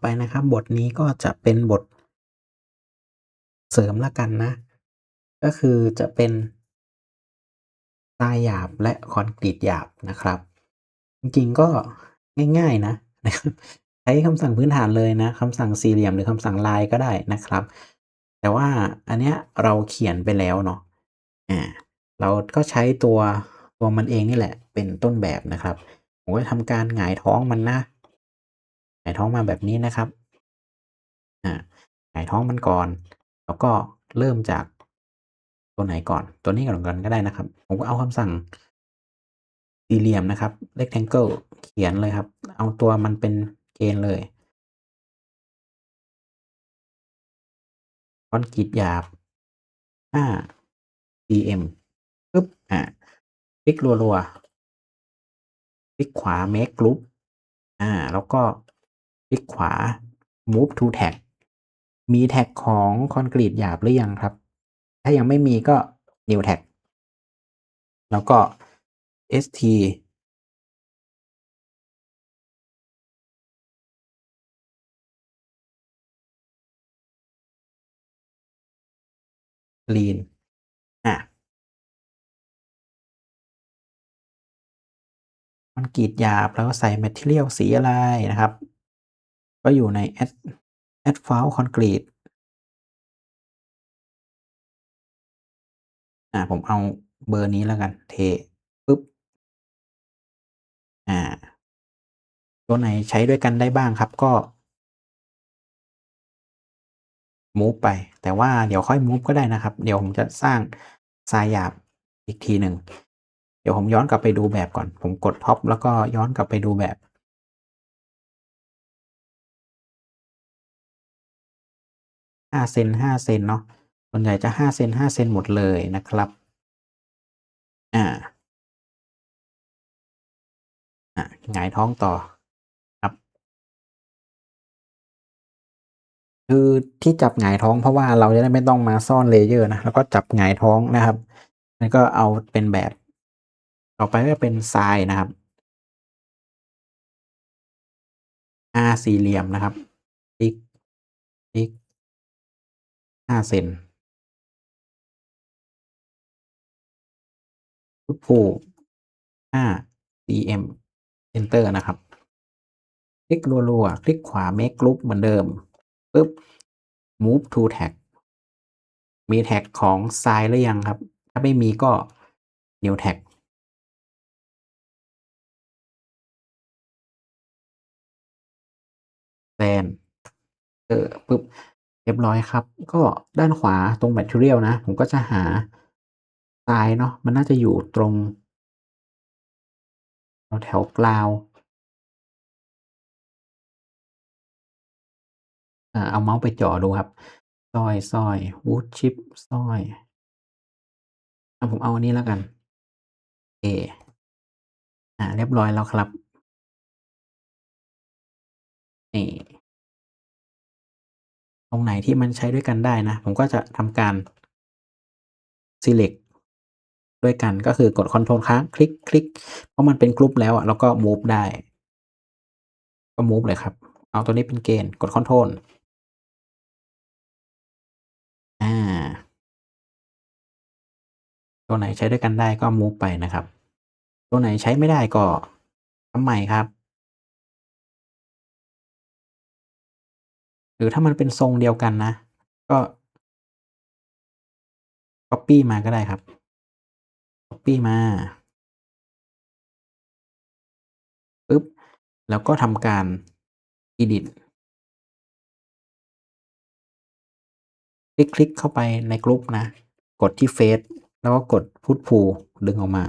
ไปนะครับ บทนี้ก็จะเป็นบท เสริมล้วกันนะ ก็คือจะเป็นทรายหยาบและคอนกรีตหยาบนะครับ จริงๆก็ง่าย ๆ นะนะครับใช้คำสั่งพื้นฐานเลยนะคำสั่งสี่เหลี่ยมหรือคำสั่งลายก็ได้นะครับ แต่ว่าอันเนี้ยเราเขียนไปแล้วเนาะอ่าเราก็ใช้ตัวตัวมันเองนี่แหละ เป็นต้นแบบนะครับผมก็ทำการหงายท้องมันนะายท้องมาแบบนี้นะครับอ่าหายท้องมันก่อน แล้วก็เริ่มจากตัวไหนก่อน ตัวนี้ก่อนก่อนก็ได้นะครับ ผมก็เอาคำสั่งสี่เหลี่ยมนะครับ rectangle เขียนเลยครับ เอาตัวมันเป็นเกณฑ์เลยคอนกรีตหยาบ 5 cm ปึ๊บ อ่าคลิกรัวๆคลิกขวา make group อ่า แล้วก็ คลิกขวา move to tag มีแท็กของคอนกรีตหยาบหรือยังครับ ถ้ายังไม่มีก็ new tag แล้วก็ st ลีนอะคอนกรีตหยาบแล้วใส่ material สีอะไรนะครับ ก็อยู่ใน add asphalt concrete อ่า ผมเอาเบอร์นี้แล้วกัน เทปึ๊บ อ่า ตัวไหนใช้ด้วยกันได้บ้างครับก็ move ไป แต่ว่าเดี๋ยวค่อย move ก็ได้นะครับ เดี๋ยวผมจะสร้างทรายหยาบอีกทีหนึ่ง เดี๋ยวผมย้อนกลับไปดูแบบก่อน ผมกดท็อปแล้วก็ย้อนกลับไปดูแบบ 5เซน5เซนเนาะส่วนใหญ่จะ5เซน5เซนหมดเลยนะครับอ่าอ่าหงายท้องต่อครับ คือที่จับหงายท้องเพราะว่าเราจะได้ไม่ต้องมาซ่อนเลเยอร์นะแล้วก็จับหงายท้องนะครับแล้วก็เอาเป็นแบบ ต่อไปก็เป็นทรายนะครับ R สี่เหลี่ยมนะครับคลิกคลิ ก5เซนฟุตพู5 cm enter นะครับ คลิกรัวๆ คลิกขวา make group เหมือนเดิมปึ๊บ move to tag มีแท็กของทรายหรือยังครับ ถ้าไม่มีก็ new tag แซนเออปึ๊บ รียบร้อยครับ ก็ด้านขวาตรง material นะ ผมก็จะหาทรายเนาะมันน่าจะอยู่ตรง แถวกราวเอาเมาส์ไปจาะดูครับซอยๆ wood chip ซอยเอาผมเอาอันนี้แล้วกันโออ่าเรียบร้อยแล้วครับนี่ ตรงไหนที่มันใช้ด้วยกันได้นะ ผมก็จะทำการ select ด้วยกันก็คือกดคอนโทรลค้างคลิกคลิกเพราะมันเป็นกรุ๊ปแล้วอะแล้วก็ move ได้ ก็ move เลยครับ เอาตัวนี้เป็นเกณฑ์กดคอนโทรลอาตัวไหนใช้ด้วยกันได้ก็ move ไปนะครับ ตัวไหนใช้ไม่ได้ก็ทำใหม่ครับ หรือถ้ามันเป็นทรงเดียวกันนะ ก็ก๊อบปี้มาก็ได้ครับก๊อบปี้มาปึ๊บแล้วก็ทำการ edit คลิกๆเข้าไปในกรุ๊ปนะ กดที่เฟซแล้วก็กด Put Pull ดึงออกมา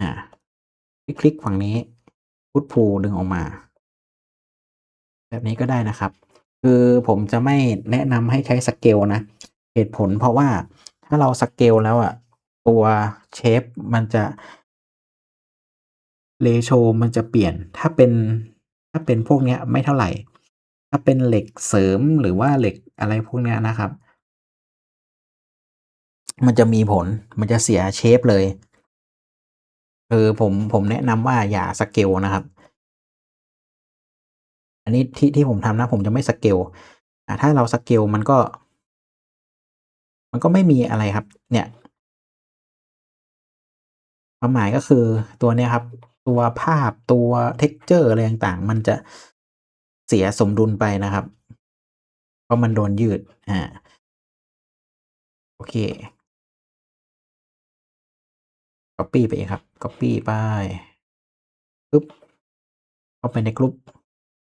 อ่าคลิกฝั่งนี้ Put Pull ดึงออกมา แบบนี้ก็ได้นะครับ คือผมจะไม่แนะนำให้ใช้สเกลนะ เหตุผลเพราะว่าถ้าเราสเกลแล้วอะตัวเชฟมันจะ ratio มันจะเปลี่ยนถ้าเป็นถ้าเป็นพวกเนี้ยไม่เท่าไหร่ ถ้าเป็นเหล็กเสริมหรือว่าเหล็กอะไรพวกเนี้ยนะครับ มันจะมีผลมันจะเสียเชฟเลยคือผมผมแนะนำว่าอย่าสเกลนะครับ อันนี้ที่ที่ผมทำนะผมจะไม่สเกลอ่าถ้าเราสเกลมันก็ มันก็ไม่มีอะไรครับ เนี่ยความหมายก็คือตัวเนี้ยครับ ตัวภาพตัว texture อะไรต่างๆ มันจะเสียสมดุลไปนะครับ เพราะมันโดนยืดอ่าโอเคก๊อบปี้ไปอีกครับก๊อบปี้ไปปึ๊บเข้าไปในกรุ๊ป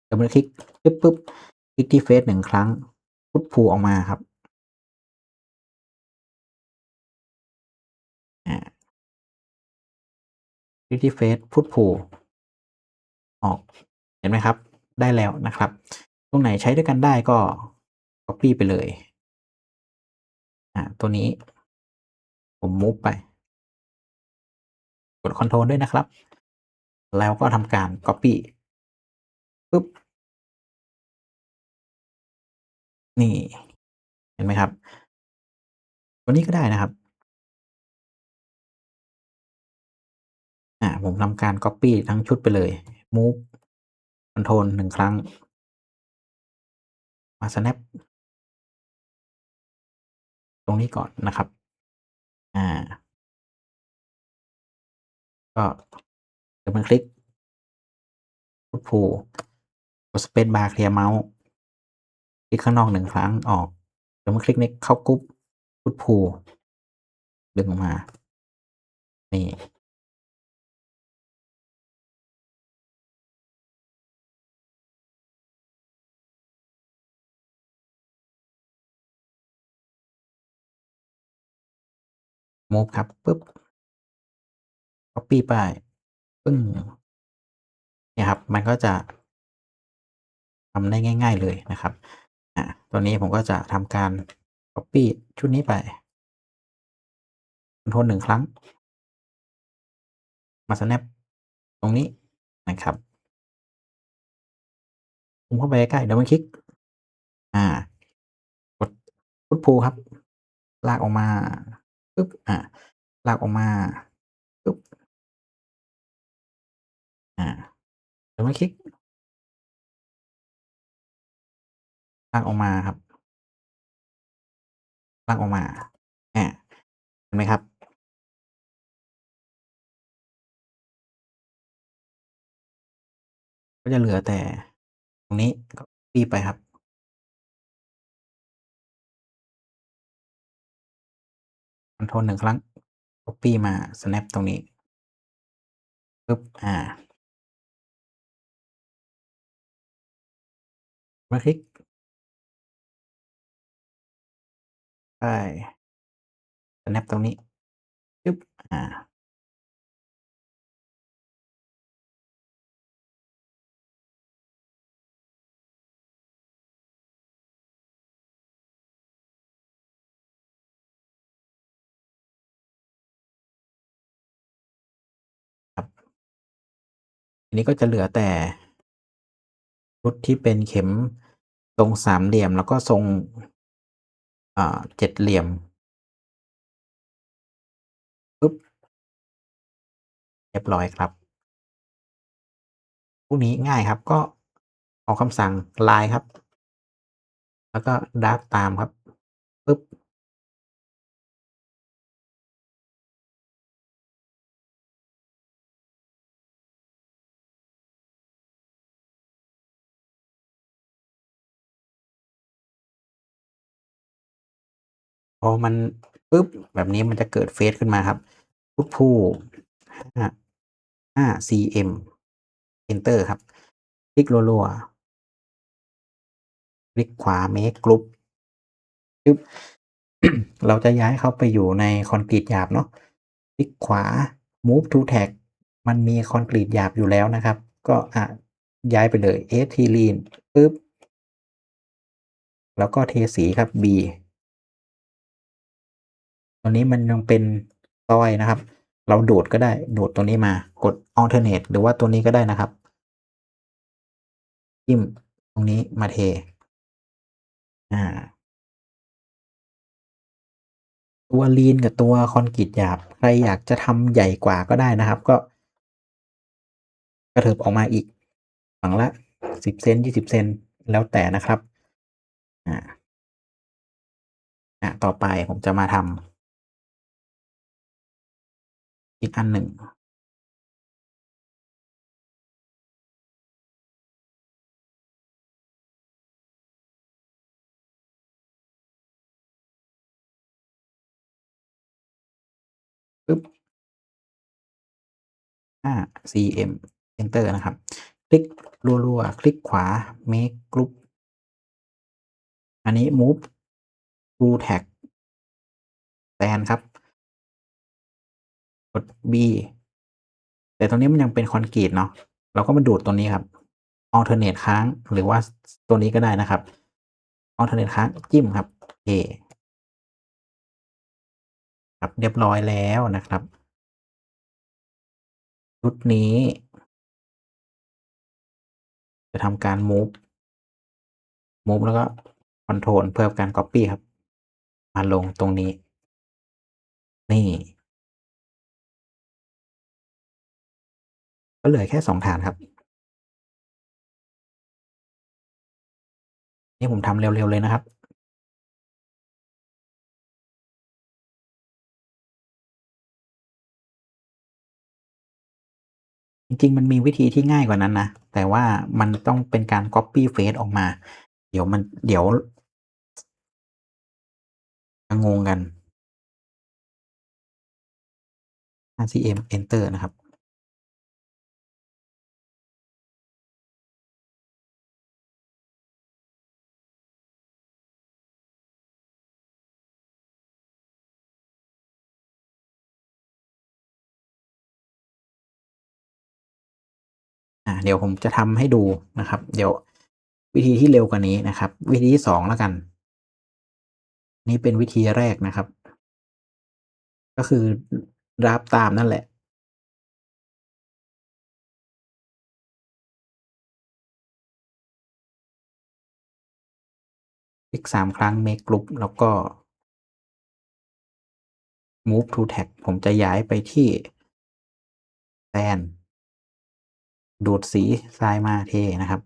ดับเบิลคลิกปึ๊บๆคลิกที่เฟซ1ครั้ง Put Pull ออกมาครับคลิกที่เฟซ Put Pull ออกเห็นไหมครับ?ได้แล้วนะครับ ตรงไหนใช้ด้วยกันได้ก็ก๊อบปี้ไปเลยอ่าตัวนี้ ผมมูฟไป กดคอนโทรลด้วยนะครับ แล้วก็ทำการก๊อบ ปี้ปึ๊บ นี่ เห็นไหมครับ?ตัวนี้ก็ได้นะครับ อ่า ผมทำการก๊อบปี้ทั้งชุดไปเลยมูฟคอนโทรล1ครั้ง มา snap ตรงนี้ก่อนนะครับ อ่า ก็เดับเบิลคลิก Put Pull ก ด Space Bar เคลียร์เมาส์คลิกข้างนอก1ครั้งออกดับเบิลคลิกในเข้ากรุ๊ป Put Pull ดึงออกมา นี่ มูฟครับปึ๊บก๊อบปี้ไปปึ้งเนี่ยครับ มันก็จะ ทำได้ง่าย ๆเลยนะครับอ่าตัวนี้ผมก็จะทำการก๊อบปี้ชุดนี้ไปคอนโทรล1ครั้ง มา snap ตรงนี้นะครับซูมเข้าไปใกล้ๆดับเบิลคลิก อ่า กด Put Pull ครับ ลากออกมาปึ๊บ อ่า ลากออกมาปึ๊บ อ่าดับเบิลคลิก ลากออกมาครับ ลากออกมาอาเห็นไหมครับ?ก็จะเหลือแต่ตรงนี้ก๊อบปี้ไปครับคอนโทรล1ครั้งก๊อบปี้มา snap ตรงนี้ปึ๊บอาดับเบิลคลิก ใช่ snap ตรงนี้ จึ๊บ อ่า ครับ ทีนี้ก็จะเหลือแต่ ชุดที่เป็นเข็ม ทรงสามเหลี่ยม แล้วก็ทรง อ่าเจ็ดเหลี่ยมปึ๊บเรียบร้อยครับพวกนี้ง่ายครับก็ออกคำสั่ง line ครับ แล้วก็ดับตามครับปึ๊บ พอมันปึ๊บแบบนี้มันจะเกิดเฟซขึ้นมาครับ Put Pull 5 5 cm เอนเตอร์ครับ คลิกรัวๆคลิกขวา Make Group จึ๊บเราจะย้ายเขาไปอยู่ในคอนกรีตหยาบเนาะคลิกขวา Move to Tag มันมีคอนกรีตหยาบอยู่แล้วนะครับ ก็อ่าย้ายไปเลย Ethylene ปึ๊บแล้วก็เทสีครับ B ตัวนี้มันยังเป็นซอยนะครับ เราดูดก็ได้ดูดตัวนี้มากด Alternate หรือว่าตัวนี้ก็ได้นะครับจิ้มตรงนี้มาเท อ่า ตัว Lean กับตัวคอนกรีตหยาบ ใครอยากจะทำใหญ่กว่าก็ได้นะครับ ก็ กระเถิบออกมาอีกฝั่งละ10เซนต์20เซนแล้วแต่นะครับ อ่าอ่าต่อไปผมจะมาทำ อีกอันหนึ่งปึ๊บ5 cm enter นะครับ คลิกรัวๆ คลิกขวา make group อันนี้ move to tag sand ครับ ด B แต่ตรงนี้มันยังเป็นคอนกรีตเนาะเราก็มาดูดตัวนี้ครับอ alternate ค้างหรือว่าตัวนี้ก็ได้นะครับอ alternate ค้างจิ้มครับโอเคครับเรียบร้อยแล้วนะครับชุดนี้ จะทำการมูฟมูฟแล้วก็คอนโทรลเพื่อการก๊อบปี้ครับ มาลงตรงนี้ นี่ ก็เหลือแค่ 2 ฐานครับ นี่ผมทำเร็ว ๆ เลยนะครับ จริง ๆ มันมีวิธีที่ง่ายกว่านั้นนะ แต่ว่ามันต้องเป็นการ copy face ออกมา เดี๋ยวมันเดี๋ยวงงกัน5 cm enter นะครับ เดี๋ยวผมจะทำให้ดูนะครับ เดี๋ยววิธีที่เร็วกว่านี้นะครับ วิธีที่2แล้วกัน นี่เป็นวิธีแรกนะครับ ก็คือราฟต์ตามนั่นแหละคลิก3ครั้ง make group แล้วก็ move to tag ผมจะย้ายไปที่ sand ดูดสีทรายมาเทนะครับ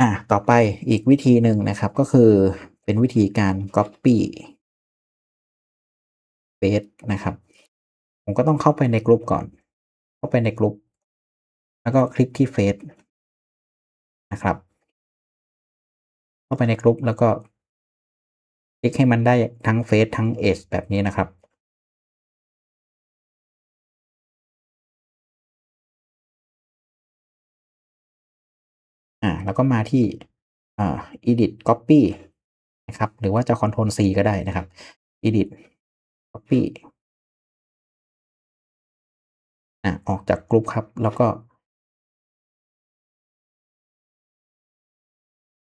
อาต่อไปอีกวิธีหนึ่งนะครับก็คือเป็นวิธีการก๊อบปี้ face นะครับ ผมก็ต้องเข้าไปใน group ก่อน เข้าไปใน group แล้วก็คลิกที่ face นะครับ เข้าไปใน group แล้วก็คลิกให้มันได้ทั้ง face ทั้ง edge แบบนี้นะครับ อ่าแล้วก็มาที่อ่า edit copy นะครับหรือว่าจะ control C ก็ได้นะครับ edit copy อ่าออกจาก group ครับ แล้วก็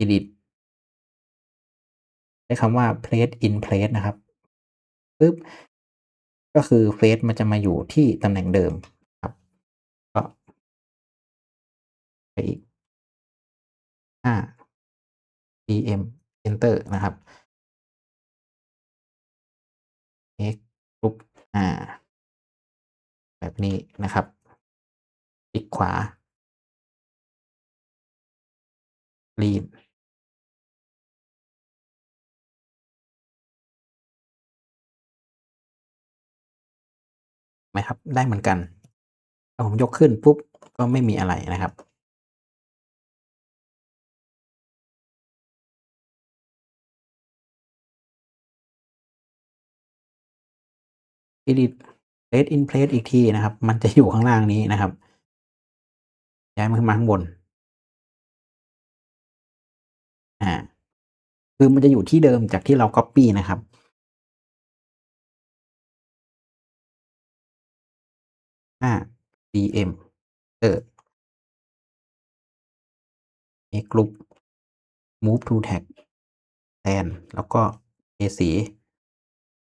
edit ใช้คำว่า place in place นะครับปึ๊บก็คือ face มันจะมาอยู่ที่ตำแหน่งเดิมครับ ก็ไปอีก 5 cm enter นะครับ make group อาแบบนี้นะครับคลิกขวา clean ไหมครับ ได้เหมือนกันพอผมยกขึ้นปุ๊บ ก็ไม่มีอะไรนะครับ edit place in place อีกทีนะครับ มันจะอยู่ข้างล่างนี้นะครับ ย้ายมันขึ้นมาข้างบนอาคือมันจะอยู่ที่เดิมจากที่เราก๊อบปี้นะครับ5 cm เออ A group move to tag sand แล้วก็เทสี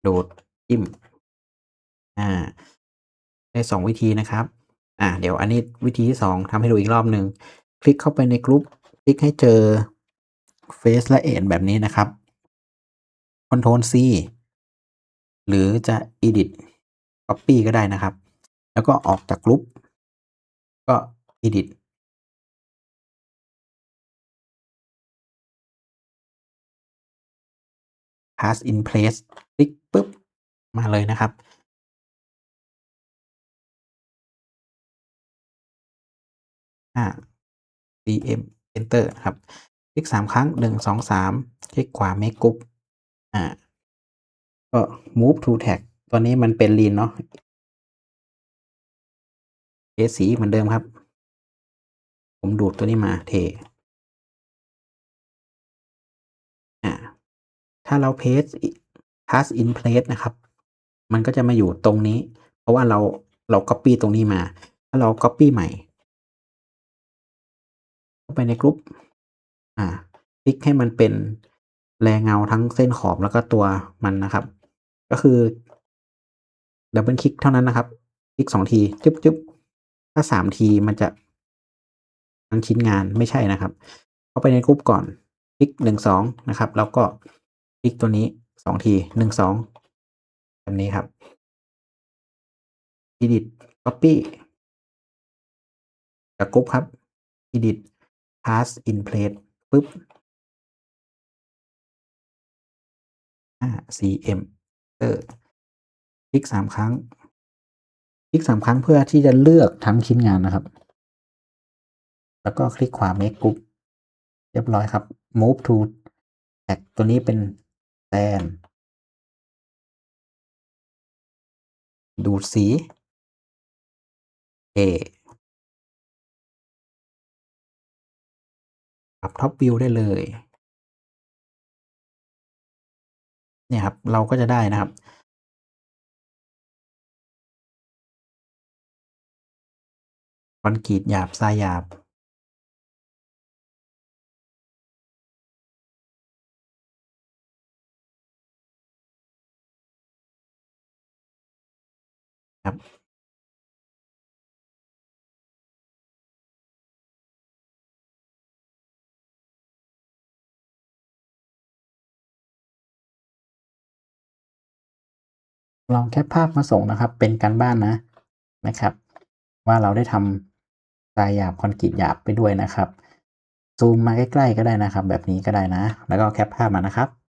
โดดจิ้ม อ่า ได้สองวิธีนะครับ อ่า เดี๋ยวอันนี้วิธีที่สองทำให้ดูอีกรอบหนึ่ง คลิกเข้าไปในกลุ่มคลิกให้เจอเฟซและเอ็นแบบนี้นะครับ Ctrl C หรือจะ Edit Copy ก็ได้นะครับ แล้วก็ออกจากกลุ่มก็ Edit พาสอินเพลสคลิกปุ๊บ มาเลยนะครับ อ่า cm enter นะครับคลิก 3 ครั้ง 1 2 3 คลิกขวา make group อ่าก็ move to tag ตัวนี้มันเป็น lean เนาะเทสีเหมือนเดิมครับ ผมดูดตัวนี้มาเทอ่าถ้าเรา paste cast in place นะครับ มันก็จะมาอยู่ตรงนี้ เพราะว่าเราเรา copy ตรงนี้มา ถ้าเรา copy ใหม่ ไปในกรุ๊ปอ่าคลิกให้มันเป็นแลเงาทั้งเส้นขอบแล้วก็ตัวมันนะครับ ก็คือดับเบิลคลิกเท่านั้นนะครับ คลิก2ทีจึ๊บจึ๊บถ้า3ทีมันจะทั้งชิ้นงานไม่ใช่นะครับ เข้าไปในกรุ๊ปก่อน คลิก1 2นะครับ แล้วก็คลิกตัวนี้2ที1 2แบบนี้ครับ edit copy จากกรุ๊ปครับ edit pass in place ปุ๊บอ่า cm เออคลิก3ครั้ง คลิก3ครั้งเพื่อที่จะเลือกทั้งชิ้นงานนะครับ แล้วก็คลิกขวา make group เรียบร้อยครับ move to tag ตัวนี้เป็นแซนดูดสีเรับท็อปวิวได้เลย เนี่ยครับ เราก็จะได้นะครับคอนกรีตหยาบทรายหยาบ ครับ ลองแคปภาพมาส่งนะครับ เป็นการบ้านนะนะครับ ว่าเราได้ทำทรายหยาบคอนกรีตหยาบไปด้วยนะครับซูมมาใกล้ๆก็ได้นะครับ แบบนี้ก็ได้นะ แล้วก็แคปภาพมานะครับ